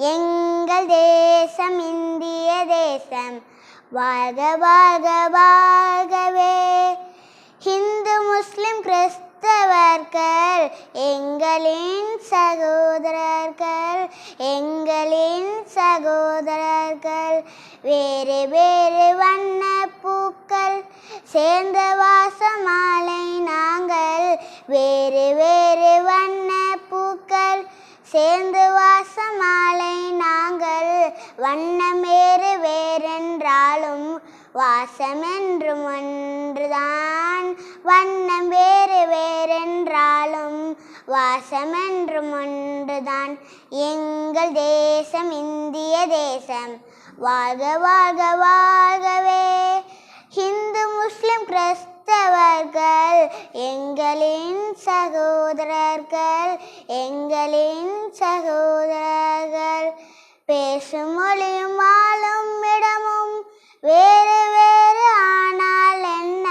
எங்கள் தேசம் இந்திய தேசம். வாழ்க வாழ்க வாழ்கவே ஹிந்து முஸ்லிம் கிறிஸ்தவர்கள் எங்களின் சகோதரர்கள் எங்களின் சகோதரர்கள். வேறு வேறு வண்ண பூக்கள் சேர்ந்த வாசமாலை நாங்கள் வேறு வேறு வண்ணமேறு வண்ணம் வேறென்றாலும் வாசமென்றும் ஒன்றுதான். வண்ணம் வேறு வேறென்றாலும் வாசமென்றும் ஒன்றுதான். எங்கள் தேசம் இந்திய தேசம். வாழ்க வாழ்க வாழ்கவே. ஹிந்து முஸ்லிம் கிறிஸ்தவர்கள் எங்களின் சகோதரர்கள் எங்களின் சகோதரர் பேசும் மொழியும் ஆளும் இடமும் வேறு வேறு. ஆனால் என்ன?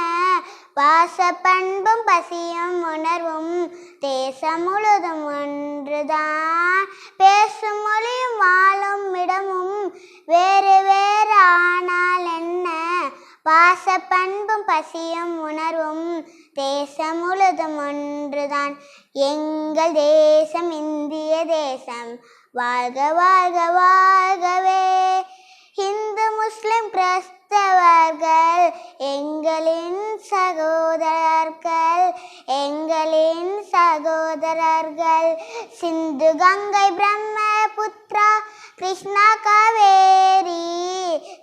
பாச பண்பும் பசியும் உணர்வும் தேசம் முழுதும் ஒன்றுதான். பேசும் மொழியும் ஆளும் இடமும் வேறு வேறு. ஆனால் என்ன? பாச பண்பும் பசியும் உணர்வும் தேசம் முழுதும் ஒன்றுதான். எங்கள் தேசம் இந்திய தேசம். வாழ்க வாழ்க வாழ்கவே இந்து முஸ்லிம் கிறிஸ்தவர்கள் எங்களின் சகோதரர்கள் எங்களின் சகோதரர்கள். சிந்து கங்கை பிரம்மபுத்ரா கிருஷ்ணா காவேரி.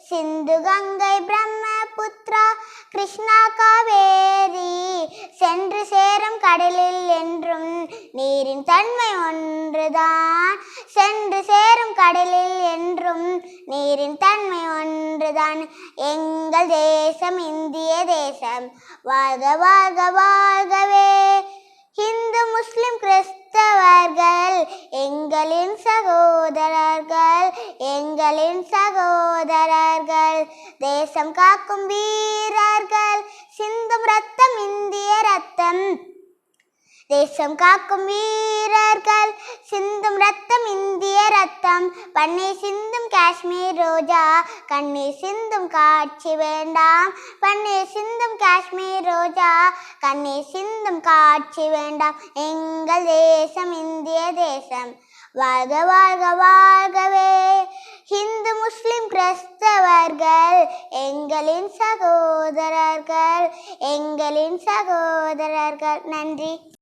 சிந்து கங்கை பிரம்மபுத்ரா கிருஷ்ணா காவேரி. சென்று சேரும் கடலில் என்றும் நீரின் தன்மை ஒன்றுதான். சென்று சேரும் கடலில் என்றும் நீரின் தன்மை ஒன்றுதான். எங்கள் தேசம் இந்திய தேசம். வாழ்க வாழ்க வாழ்கவே. இந்து முஸ்லிம் கிறிஸ்தவர்கள் எங்களின் சகோதரர்கள் எங்களின் சகோதரர்கள். தேசம் காக்கும் வீரர்கள் சிந்தும் ரத்தம் இந்திய ரத்தம் தேசம் காக்கும் வீரர்கள். சிந்தும் ரத்தம் இந்திய ரத்தம் பண்ணை சிந்தும் காஷ்மீர் ரோஜா. கண்ணை சிந்தும் காட்சி வேண்டாம். பண்ணை சிந்தும் காஷ்மீர் ரோஜா. கண்ணை சிந்தும் காட்சி வேண்டாம். எங்கள் தேசம் இந்திய தேசம். வாழ்க வாழ்க வாழ்கவே. ஹிந்து முஸ்லிம் கிறிஸ்தவர்கள். எங்களின் சகோதரர்கள். எங்களின் சகோதரர்கள். நன்றி.